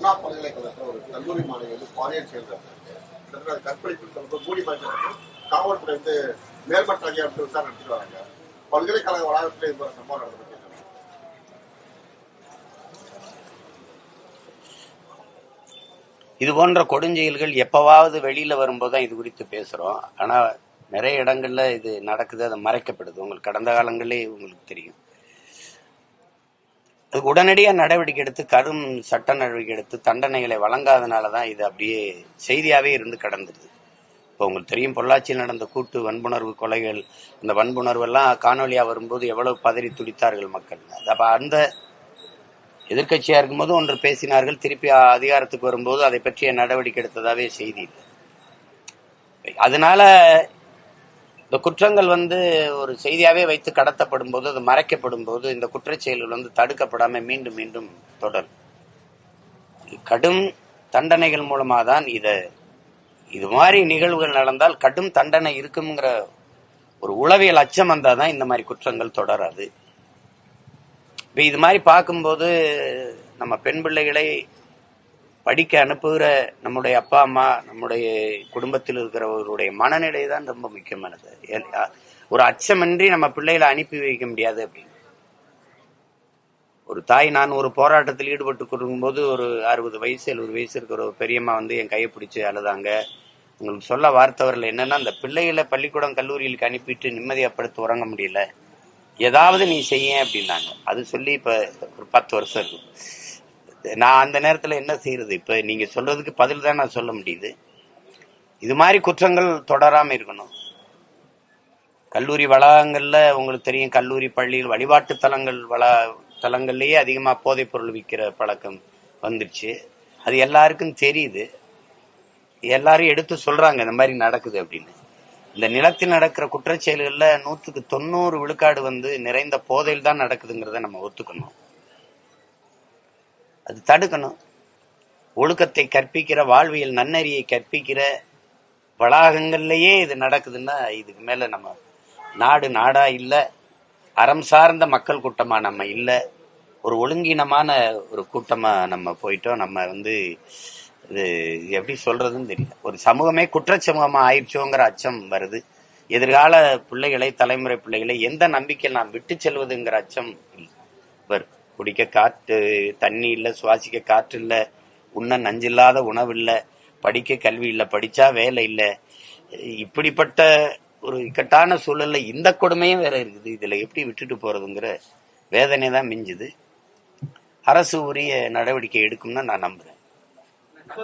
அண்ணா பல்கலைக்கழகத்தில் ஒரு கல்லூரி மாணவி வந்து பாலியல் சேர்ந்தாங்க கற்பழிப்பு சொல்லும்போது மூடி மறைச்சு காவல்துறை வந்து மேல்மட்ட அதிகாரத்தில் விசாரணை நடத்திட்டு வராங்க. பல்கலைக்கழக வளாகத்தில் இது ஒரு சம்பவம் நடந்தது இது போன்ற கொடுஞ்செயல்கள் எப்பவாவது வெளியில் வரும்போது தான் இது குறித்து பேசுகிறோம் ஆனால் நிறைய இடங்களில் இது நடக்குது அது மறைக்கப்படுது உங்களுக்கு கடந்த காலங்களே உங்களுக்கு தெரியும். அதுக்கு உடனடியாக நடவடிக்கை எடுத்து கடும் சட்ட நடவடிக்கை எடுத்து தண்டனைகளை வழங்காதனால தான் இது அப்படியே செய்தியாவே இருந்து கடந்துருது. இப்போ உங்களுக்கு தெரியும் பொள்ளாச்சியில் நடந்த கூட்டு வன்புணர்வு கொலைகள் இந்த வன்புணர்வு எல்லாம் காணொலியா வரும்போது எவ்வளவு பதறி துடித்தார்கள் மக்கள். அது அந்த எதிர்க்கட்சியா இருக்கும்போது ஒன்று பேசினார்கள் திருப்பி அதிகாரத்துக்கு வரும்போது அதை பற்றிய நடவடிக்கை எடுத்ததாவே செய்தி இல்லை. அதனால இந்த குற்றங்கள் வந்து ஒரு செய்தியாவே வைத்து கடத்தப்படும் போது அது மறைக்கப்படும் போது இந்த குற்றச் செயல்கள் வந்து தடுக்கப்படாம மீண்டும் மீண்டும் தொடரும். கடும் தண்டனைகள் மூலமா தான் இதை இது மாதிரி நிகழ்வுகள் நடந்தால் கடும் தண்டனை இருக்குங்கிற ஒரு உளவியல் அச்சம் வந்தாதான் இந்த மாதிரி குற்றங்கள் தொடராது. இப்ப இது மாதிரி பார்க்கும்போது நம்ம பெண் பிள்ளைகளை படிக்க அனுப்புகிற நம்முடைய அப்பா அம்மா நம்முடைய குடும்பத்தில் இருக்கிறவர்களுடைய மனநிலை தான் ரொம்ப முக்கியமானது. ஒரு அச்சமின்றி நம்ம பிள்ளைகளை அனுப்பி வைக்க முடியாது அப்படின்னு. ஒரு தாய் நான் ஒரு போராட்டத்தில் ஈடுபட்டு கொடுக்கும்போது ஒரு அறுபது வயசு எழுபது வயசு இருக்கிற ஒரு பெரியம்மா வந்து என் கையை பிடிச்சி அழுதாங்க. உங்களுக்கு சொல்ல வார்த்தை வரல. என்னன்னா அந்த பிள்ளைகளை பள்ளிக்கூடம் கல்லூரிகளுக்கு அனுப்பிட்டு நிம்மதியா படுத்து உறங்க முடியல. ஏதாவது நீ செய்ய அப்படின்னாங்க. அது சொல்லி இப்போ ஒரு பத்து வருஷம் இருக்கும் நான் அந்த நேரத்தில் என்ன செய்யறது இப்போ நீங்கள் சொல்றதுக்கு பதில் தான் நான் சொல்ல முடியுது. இது மாதிரி குற்றங்கள் தொடராமல் இருக்கணும். கல்லூரி வளாகங்களில் உங்களுக்கு தெரியும் கல்லூரி பள்ளிகள் வழிபாட்டு தலங்கள் வளா தலங்கள்லேயே அதிகமாக போதைப் பொருள் விற்கிற பழக்கம் வந்துருச்சு. அது எல்லாருக்கும் தெரியுது. எல்லாரும் எடுத்து சொல்கிறாங்க இந்த மாதிரி நடக்குது அப்படின்னு. இந்த நிலத்தில் நடக்கிற குற்றச்செயல்களில் நூற்றுக்கு தொண்ணூறு விழுக்காடு வந்து நிறைந்த போதையில் தான் நடக்குதுங்கிறத நம்ம ஒத்துக்கணும். அது தடுக்கணும். ஒழுக்கத்தை கற்பிக்கிற வாழ்வியல் நன்னறியை கற்பிக்கிற வளாகங்கள்லேயே இது நடக்குதுன்னா இதுக்கு மேல நம்ம நாடு நாடா இல்ல. அறம் சார்ந்த மக்கள் கூட்டமா நம்ம இல்ல. ஒரு ஒழுங்கினமான ஒரு கூட்டமா நம்ம போயிட்டோம். நம்ம வந்து இது எப்படி சொல்றதுன்னு தெரியல. ஒரு சமூகமே குற்றச்சமூகமா ஆயிடுச்சோங்கிற அச்சம் வருது. எதிர்கால பிள்ளைகளை தலைமுறை பிள்ளைகளை எந்த நம்பிக்கையில் நாம் விட்டு செல்வதுங்கிற அச்சம் வரும் குடிக்க காற்று தண்ணி இல்லை சுவாசிக்க காற்று இல்லை உண்ண நஞ்சில்லாத உணவு இல்லை படிக்க கல்வி இல்லை படித்தா வேலை இல்லை. இப்படிப்பட்ட ஒரு இக்கட்டான சூழலில் இந்த கொடுமையும் வேற இருக்குது. இதில் எப்படி விட்டுட்டு போகிறதுங்கிற வேதனை தான் மிஞ்சுது. அரசு உரிய நடவடிக்கை எடுக்கும்னு நான் நம்புகிறேன்